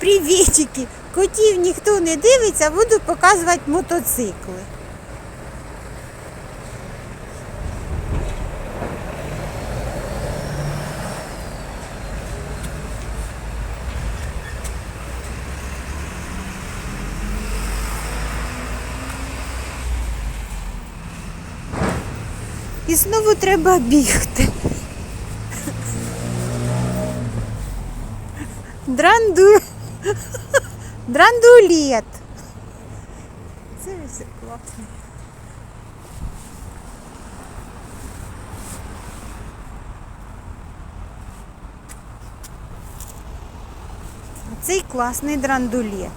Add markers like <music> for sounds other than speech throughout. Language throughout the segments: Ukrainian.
Привітики! Котів ніхто не дивиться, буду показувати мотоцикли. І знову треба бігти. Дранду. <laughs> Драндулет. Це все класно. Цей класний драндулет.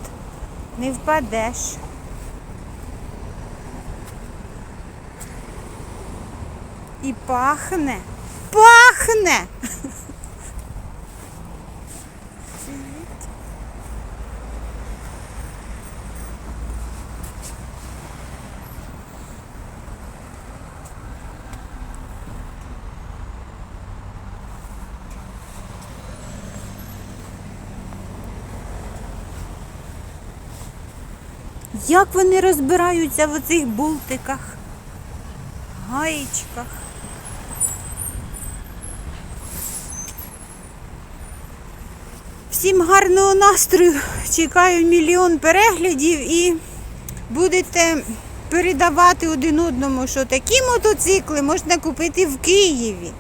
Не впадеш. І пахне. Пахне! <laughs> Як вони розбираються в оцих бултиках, гаєчках. Всім гарного настрою. Чекаю мільйон переглядів і будете передавати один одному, що такі мотоцикли можна купити в Києві.